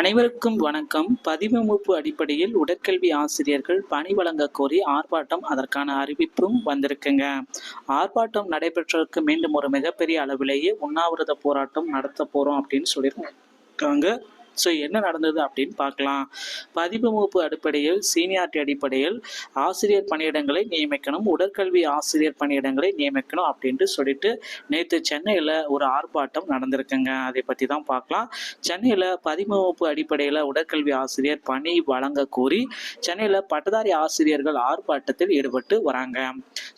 அனைவருக்கும் வணக்கம். பதிவமைப்பு அடிப்படையில் உடற்கல்வி ஆசிரியர்கள் பணி வழங்க கோரி ஆர்ப்பாட்டம் அதற்கான அறிவிப்பும் வந்திருக்குங்க. ஆர்ப்பாட்டம் நடைபெற்றதற்கு மீண்டும் ஒரு மிகப்பெரிய அளவிலேயே உண்ணாவிரத போராட்டம் நடத்த போறோம் அப்படின்னு சொல்லியிருக்காங்க. ஸோ என்ன நடந்தது அப்படின்னு பார்க்கலாம். பதிவு முகப்பு அடிப்படையில் சீனியாரிட்டி அடிப்படையில் ஆசிரியர் பணியிடங்களை நியமிக்கணும் உடற்கல்வி ஆசிரியர் பணியிடங்களை நியமிக்கணும் அப்படின்ட்டு சொல்லிட்டு நேற்று சென்னையில் ஒரு ஆர்ப்பாட்டம் நடந்திருக்குங்க. அதை பற்றி தான் பார்க்கலாம். சென்னையில் பதிமுகப்பு அடிப்படையில் உடற்கல்வி ஆசிரியர் பணி வழங்க கோரி சென்னையில் பட்டதாரி ஆசிரியர்கள் ஆர்ப்பாட்டத்தில் ஈடுபட்டு வராங்க.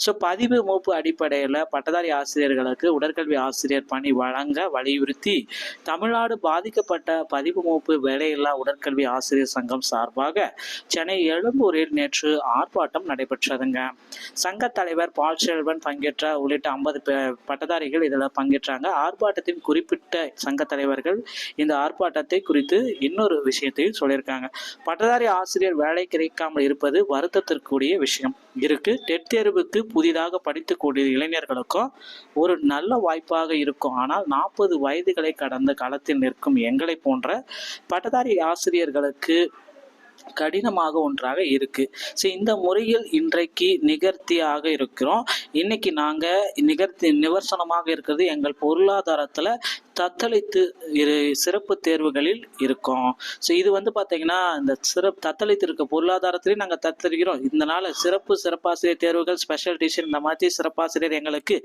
ஸோ பதிவு மூப்பு அடிப்படையில் பட்டதாரி ஆசிரியர்களுக்கு உடற்கல்வி ஆசிரியர் பணி வழங்க வலியுறுத்தி தமிழ்நாடு பாதிக்கப்பட்ட பதிவு வகுப்பு வேலையில்லா உடற்கல்வி ஆசிரியர் சங்கம் சார்பாக சென்னை எழும்பூரில் நேற்று ஆர்ப்பாட்டம் நடைபெற்றதுங்க. சங்க தலைவர் பால் செல்வன் பங்கேற்ற உள்ளிட்ட ஐம்பது பட்டதாரிகள் இதில் பங்கேற்றாங்க. ஆர்ப்பாட்டத்தின் குறிப்பிட்ட சங்க தலைவர்கள் இந்த ஆர்ப்பாட்டத்தை குறித்து இன்னொரு விஷயத்தையும் சொல்லியிருக்காங்க. பட்டதாரி ஆசிரியர் வேலை கிடைக்காமல் இருப்பது வருத்தத்திற்குரிய விஷயம். இருக்கு. டெட் தேர்வுக்கு புதிதாக படித்துக்கூடிய இளைஞர்களுக்கும் ஒரு நல்ல வாய்ப்பாக இருக்கும். ஆனால் நாற்பது வயதுகளை கடந்த காலத்தில் நிற்கும் எங்களை போன்ற பட்டதாரி ஆசிரியர்களுக்கு கடினமாக ஒன்றாக இருக்கு. ஸோ இந்த முறையில் இன்றைக்கு நிகர்த்தியாக இருக்கிறோம். இன்னைக்கு நாங்கள் நிகர்த்தி நிவர்சனமாக இருக்கிறது எங்கள் பொருளாதாரத்தில் தத்தளித்து இரு சிறப்பு தேர்வுகளில் இருக்கோம். ஸோ இது வந்து பார்த்தீங்கன்னா இந்த சிறப்பு தத்தளித்து இருக்க பொருளாதாரத்திலையும் நாங்கள் தத்தளிக்கிறோம். இதனால் சிறப்பு சிறப்பாசிரியர் தேர்வுகள் ஸ்பெஷல் டியூஷன் இந்த மாதிரி சிறப்பாசிரியர் எங்களுக்கு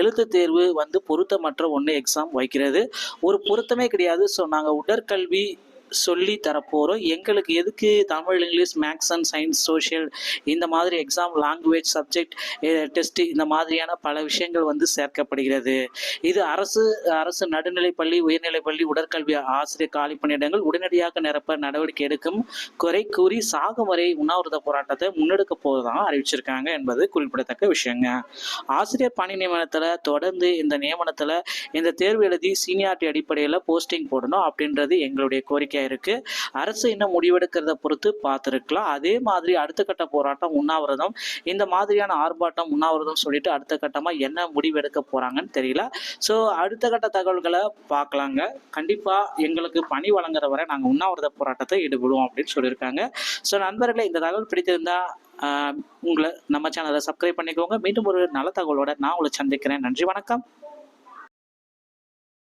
எழுத்து தேர்வு வந்து பொருத்தமற்ற ஒன்று எக்ஸாம் வைக்கிறது. ஒரு பொருத்தமே கிடையாது. ஸோ நாங்கள் உடற்கல்வி சொல்லி தரப்போகிறோம் எங்களுக்கு எதுக்கு Tamil English maths and science social இந்த மாதிரி எக்ஸாம் லாங்குவேஜ் சப்ஜெக்ட் டெஸ்ட் இந்த மாதிரியான பல விஷயங்கள் வந்து சேர்க்கப்படுகிறது. இது அரசு அரசு நடுநிலைப்பள்ளி உயர்நிலைப்பள்ளி உடற்கல்வி ஆசிரியர் காலி பணியிடங்கள் உடனடியாக நிரப்ப நடவடிக்கை எடுக்கும் குறை கூறி சாகும் வரை உண்ணாவிரத போராட்டத்தை முன்னெடுக்க போவதாக அறிவிச்சிருக்காங்க என்பது குறிப்பிடத்தக்க விஷயங்க. ஆசிரியர் பணி நியமனத்தில் தொடர்ந்து இந்த நியமனத்தில் இந்த தேர்வு எழுதி சீனியாரிட்டி அடிப்படையில் போஸ்டிங் போடணும் அப்படின்றது எங்களுடைய கோரிக்கை. கோரிக்கையாக இருக்கு. அரசு இன்னும் முடிவெடுக்கிறத பொறுத்து பார்த்துருக்கலாம். அதே மாதிரி அடுத்த கட்ட போராட்டம் உண்ணாவிரதம். இந்த மாதிரியான ஆர்ப்பாட்டம் உண்ணாவிரதம் சொல்லிட்டு அடுத்த கட்டமாக என்ன முடிவெடுக்க போகிறாங்கன்னு தெரியல. ஸோ அடுத்த கட்ட தகவல்களை பார்க்கலாங்க. கண்டிப்பாக எங்களுக்கு பணி வழங்குற வரை நாங்கள் உண்ணாவிரத போராட்டத்தை ஈடுபடுவோம் அப்படின்னு சொல்லியிருக்காங்க. ஸோ நண்பர்களே இந்த தகவல் பிடித்திருந்தா உங்களை நம்ம சேனலை சப்ஸ்கிரைப் பண்ணிக்கோங்க. மீண்டும் ஒரு நல்ல தகவலோட நான் உங்களை சந்திக்கிறேன். நன்றி வணக்கம்.